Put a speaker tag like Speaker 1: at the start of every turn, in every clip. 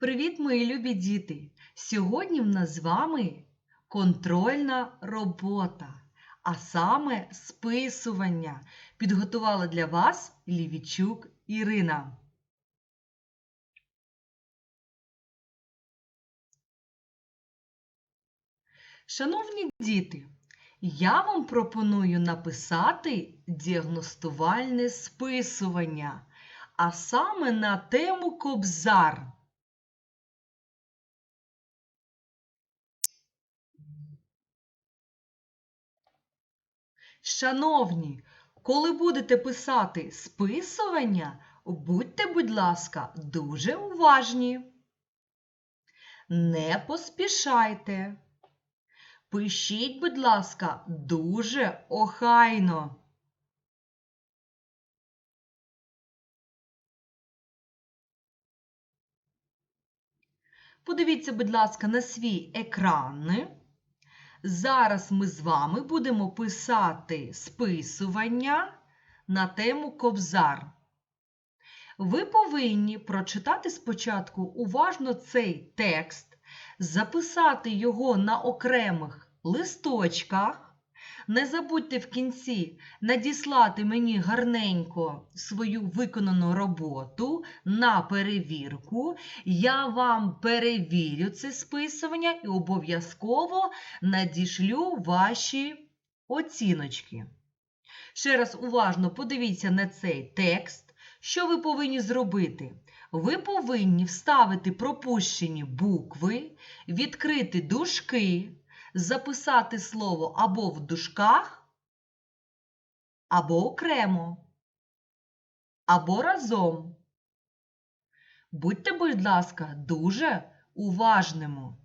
Speaker 1: Привіт, мої любі діти! Сьогодні в нас з вами контрольна робота, а саме списування. Підготувала для вас Лівічук Ірина. Шановні діти, я вам пропоную написати діагностувальне списування, а саме на тему Кобзар. Шановні, коли будете писати списування, будьте, будь ласка, дуже уважні. Не поспішайте. Пишіть, будь ласка, дуже охайно. Подивіться, будь ласка, на свій екран. Зараз ми з вами будемо писати списування на тему Кобзар. Ви повинні прочитати спочатку уважно цей текст, записати його на окремих листочках. Не забудьте в кінці надіслати мені гарненько свою виконану роботу на перевірку. Я вам перевірю це списування і обов'язково надішлю ваші оціночки. Ще раз уважно подивіться на цей текст. Що ви повинні зробити? Ви повинні вставити пропущені букви, відкрити дужки, записати слово або в дужках, або окремо, або разом. Будьте, будь ласка, дуже уважними.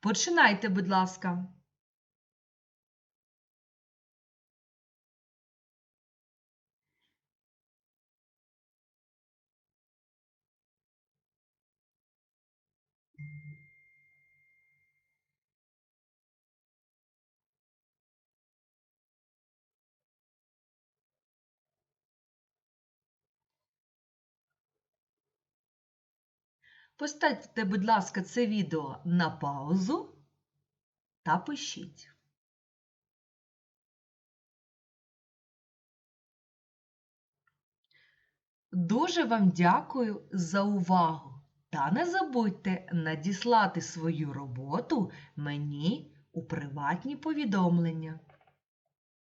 Speaker 1: Починайте, будь ласка. Поставте, будь ласка, це відео на паузу та пишіть. Дуже вам дякую за увагу. Та не забудьте надіслати свою роботу мені у приватні повідомлення.